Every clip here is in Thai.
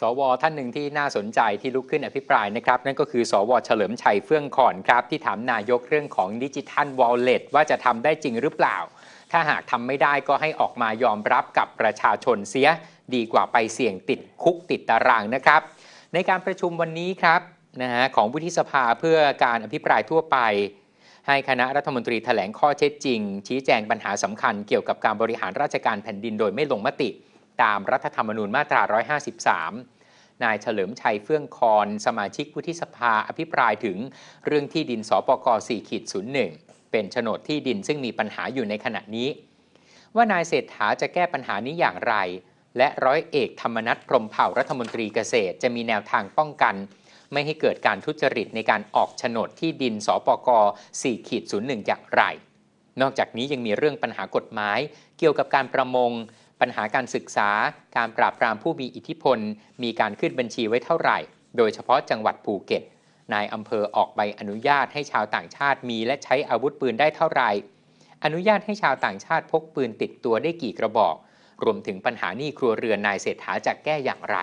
สวท่านหนึ่งที่น่าสนใจที่ลุกขึ้นอภิปรายนะครับ นั่นก็คือสวเฉลิมชัยเฟื่องขอนครับที่ถามนายกเรื่องของดิจิทัลวอลเล็ตว่าจะทำได้จริงหรือเปล่า ถ้าหากทำไม่ได้ก็ให้ออกมายอมรับกับประชาชนเสีย ดีกว่าไปเสี่ยงติดคุกติดตารางนะครับ ในการประชุมวันนี้ครับนะฮะของวุฒิสภาเพื่อการอภิปรายทั่วไป ให้คณะรัฐมนตรีแถลงข้อเท็จจริง ชี้แจงปัญหาสำคัญเกี่ยวกับการบริหารราชการแผ่นดินโดยไม่ลงมติ ตามรัฐธรรมนูญมาตรา 153 นายเฉลิมชัยเฟื่องคอนสมาชิกวุฒิสภาอภิปรายถึงเรื่องที่ดินสปก4ขีด01 เป็นโฉนดที่ดินซึ่งมีปัญหาอยู่ในขณะนี้ ว่านายเศรษฐาจะแก้ปัญหานี้อย่างไร และร้อยเอกธรรมนัฐพรมเผ่ารัฐมนตรีเกษตร จะมีแนวทางป้องกัน ไม่ให้เกิดการทุจริตในการออกโฉนดที่ดินสปก4ขีด01อย่างไรนอกจากนี้ยังมีเรื่องปัญหากฎหมาย เกี่ยวกับการประมง ปัญหาการศึกษา การปราบปรามผู้มีอิทธิพล มีการขึ้นบัญชีไว้เท่าไหร่ โดยเฉพาะจังหวัดภูเก็ต นายอำเภอออกใบอนุญาตให้ชาวต่างชาติมีและใช้อาวุธปืนได้เท่าไหร่ อนุญาตให้ชาวต่างชาติพกปืนติดตัวได้กี่กระบอก รวมถึงปัญหาหนี้ครัวเรือนนายเศรษฐาจะแก้อย่างไร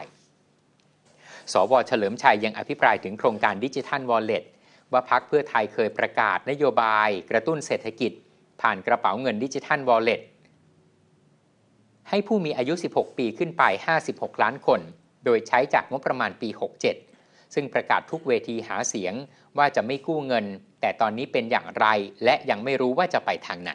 สวเฉลิมชัยยังอภิปรายถึงโครงการดิจิทัลวอลเล็ตว่าพักเพื่อไทยเคยประกาศนโยบาย กระตุ้นเศรษฐกิจ ผ่านกระเป๋าเงินดิจิทัลวอลเล็ต ให้ผู้มีอายุ 16 ปีขึ้นไป 56 ล้านคน โดยใช้จากงบประมาณปี 67 ซึ่งประกาศทุกเวทีหาเสียงว่าจะไม่กู้เงิน แต่ตอนนี้เป็นอย่างไรและยังไม่รู้ว่าจะไปทางไหน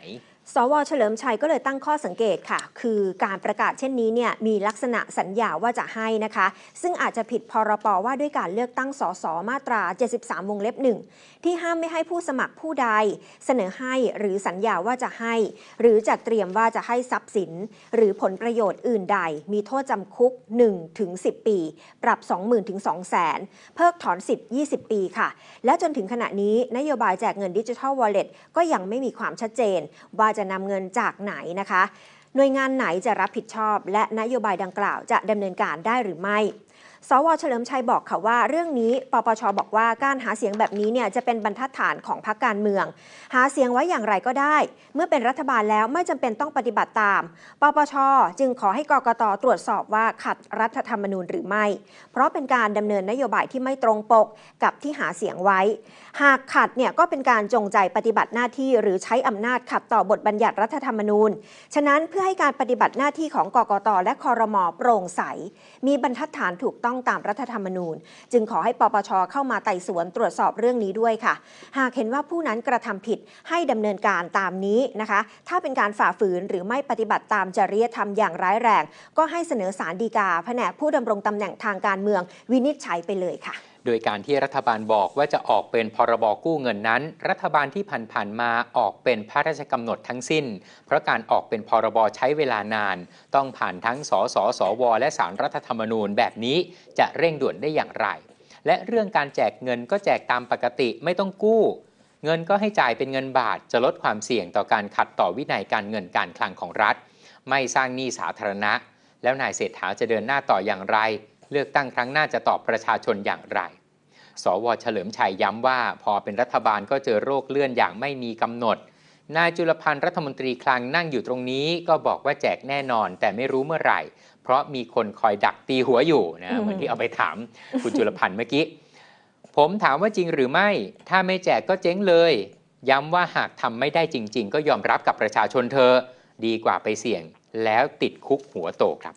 สวเฉลิมชัยก็เลยตั้งข้อสังเกตค่ะ คือการประกาศเช่นนี้เนี่ยมีลักษณะสัญญาว่าจะให้นะคะ ซึ่งอาจจะผิดพรปว่าด้วยการเลือกตั้งสสมาตรา 73 วงเล็บหนึ่งที่ห้ามไม่ให้ผู้สมัครผู้ใด เสนอให้หรือสัญญาว่าจะให้ หรือจัดเตรียมว่าจะให้ทรัพย์สิน หรือผลประโยชน์อื่นใด มีโทษจำคุก1ถึง10 ปี ปรับ 20,000ถึง200,000 เพิกถอนสิทธิ์ 20 ปีค่ะ และจนถึงขณะนี้นโยบายแจกเงินดิจิทัลวอลเล็ตก็ยังไม่มีความชัดเจนว่าจะนำเงินจากไหนนะคะ หน่วยงานไหนจะรับผิดชอบ และนโยบายดังกล่าวจะดำเนินการได้หรือไม่สวเฉลิมชัยบอกค่ะว่าเรื่องนี้ปปชบอกว่าการหาเสียงแบบนี้เนี่ยจะเป็นบรรทัดฐานของพรรคการเมือง หาเสียงไว้อย่างไรก็ได้ เมื่อเป็นรัฐบาลแล้วไม่จำเป็นต้องปฏิบัติตาม ปปช จึงขอให้กกตตรวจสอบว่าขัดรัฐธรรมนูญหรือไม่ เพราะเป็นการดำเนินนโยบายที่ไม่ตรงปกกับที่หาเสียงไว้ หากขัดเนี่ยก็เป็นการจงใจปฏิบัติหน้าที่หรือใช้อำนาจขัดต่อบทบัญญัติรัฐธรรมนูญ ฉะนั้นเพื่อให้การปฏิบัติหน้าที่ของกกตและคอรมอโปร่งใส มีบรรทัดฐานถูกต้องตามรัฐธรรมนูญ จึงขอให้ปปชเข้ามาไต่สวนตรวจสอบเรื่องนี้ด้วยค่ะ หากเห็นว่าผู้นั้นกระทำผิดให้ดำเนินการตามนี้นะคะ ถ้าเป็นการฝ่าฝืนหรือไม่ปฏิบัติตามจริยธรรมอย่างร้ายแรง ก็ให้เสนอสารดีกาแผนกผู้ดำรงตำแหน่งทางการเมืองวินิจฉัยไปเลยค่ะ โดยการที่รัฐบาลบอกว่าจะออกเป็นพรบกู้เงินนั้น รัฐบาลที่ผ่านๆมาออกเป็นพระราชกำหนดทั้งสิ้น เพราะการออกเป็นพรบใช้เวลานาน ต้องผ่านทั้งสสสว และสารรัฐธรรมนูญแบบนี้จะเร่งด่วนได้อย่างไร และเรื่องการแจกเงินก็แจกตามปกติไม่ต้องกู้เงินก็ให้จ่ายเป็นเงินบาทจะลดความเสี่ยงต่อการขัดต่อวินัยการเงินการคลังของรัฐ ไม่สร้างหนี้สาธารณะ แล้วนายเศรษฐาจะเดินหน้าต่ออย่างไร เลือกตั้งครั้งหน้าจะตอบประชาชนอย่างไร สวเฉลิมชัยย้ำว่า พอเป็นรัฐบาลก็เจอโรคเลื่อนอย่างไม่มีกำหนด นายจุลพันธ์รัฐมนตรีคลังนั่งอยู่ตรงนี้ ก็บอกว่าแจกแน่นอน แต่ไม่รู้เมื่อไหร่ เพราะมีคนคอยดักตีหัวอยู่นะเหมือนที่เอาไปถามคุณจุลพันธ์เมื่อกี้ผมถามว่าจริงหรือไม่ ถ้าไม่แจกก็เจ๊งเลย ย้ำว่าหากทำไม่ได้จริง ๆ ก็ยอมรับกับประชาชนเธอ ดีกว่าไปเสี่ยง แล้วติดคุกหัวโตครับ